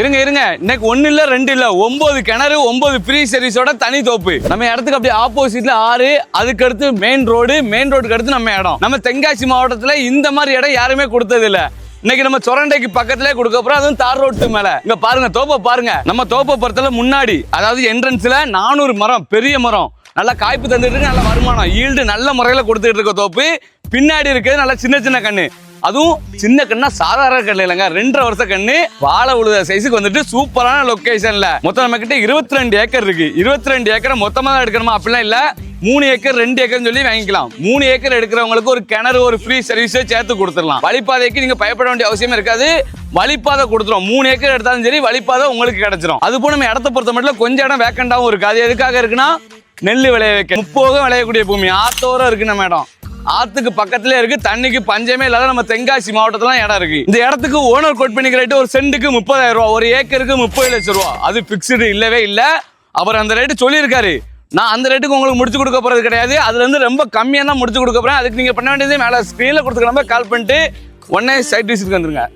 இருங்க இருங்க. இன்னைக்கு ஒன்று இல்ல ரெண்டு இல்ல. ஒன்பது கிணறு ஒன்பது ஃப்ரீ சர்வீஸோட தனி தோப்பு. நம்ம இடத்துக்கு அப்படியே ஆப்போசிட்ல ஆறு அதுக்கு அடுத்து மெயின் ரோடு மெயின் ரோடுக்கு அடுத்து நம்ம இடம். நம்ம தென்காசி மாவட்டத்துல இந்த மாதிரி இடம் யாருமே கொடுத்தது இல்ல. இன்னைக்கு நம்ம சொரண்டைக்கு பக்கத்திலே கொடுக்க போறோம். அதுவும் தார் ரோட்டு மேல. இங்க பாருங்க தோப்பை பாருங்க. நம்ம தோப்பை பொறுத்தல முன்னாடி அதாவது என்ட்ரன்ஸ்ல நானூறு மரம் பெரிய மரம். நல்லா காய்ப்பு தந்துட்டு இருக்கு நல்ல வருமானம். ஈல்டு நல்ல முறையில கொடுத்துட்டு இருக்க தோப்பு. பின்னாடி இருக்கிறது நல்ல சின்ன சின்ன கண்ணு. அதுவும் சின்ன கண்ணா சாதாரண கண்ணு இல்லைங்க. ரெண்டரை வருஷம் கண்ணு. வாழை உழுத சைஸுக்கு வந்துட்டு சூப்பரான லொக்கேஷன்ல மொத்தம் நம்ம கிட்ட இருபத்தி ரெண்டு ஏக்கர் இருக்கு. இருபத்தி ரெண்டு ஏக்கரை மொத்தமா தான் எடுக்கணுமா? அப்படிலாம் இல்ல. மூணு ஏக்கர் ரெண்டு ஏக்கர்னு சொல்லி வாங்கிக்கலாம். மூணு ஏக்கர் எடுக்கிறவங்களுக்கு ஒரு கிணறு ஒரு ஃப்ரீ சர்வீஸே சேர்த்து கொடுத்துடலாம். வழிபாதைக்கு நீங்க பயப்பட வேண்டிய அவசியம் இருக்காது. வழிப்பாதை கொடுத்துரும். மூணு ஏக்கர் எடுத்தாலும் சரி வழிப்பாதை உங்களுக்கு கிடைச்சிரும். அது போல நம்ம இடத்த பொறுத்த மட்டும் கொஞ்சம் இடம் வேக்கண்டாவும் இருக்கு அது எதுக்காக இருக்குன்னா நெல் விளைய வைக்க. முப்போகம் விளையக்கூடிய பூமி. ஆத்தோரம் இருக்கு நம்ம இடம். ஆத்துக்கு பக்கத்துல இருக்கு தண்ணிக்கு பஞ்சமே இல்லாத நம்ம தென்காசி மாவட்டத்துல இடம் இருக்கு. இந்த இடத்துக்கு ஓனர் கோட் பண்ணிக்கிற ரேட்டு ஒரு சென்ட்டுக்கு முப்பதாயிரம் ரூபா ஒரு ஏக்கருக்கு முப்பது லட்சம் ரூபா. அது பிக்ஸ்டு இல்லவே இல்ல. அவர் அந்த ரேட்டு சொல்லியிருக்காரு. நான் அந்த ரேட்டுக்கு உங்களுக்கு முடிச்சு கொடுக்க போறது கிடையாது. அதுல இருந்து ரொம்ப கம்மியா தான் முடிச்சு கொடுக்க போறேன். அதுக்கு நீங்க பண்ண வேண்டியது மேல ஸ்கிரீன்ல கொடுத்துக்க கால் பண்ணிட்டு உடனே சைட் விசிட் வந்துருங்க.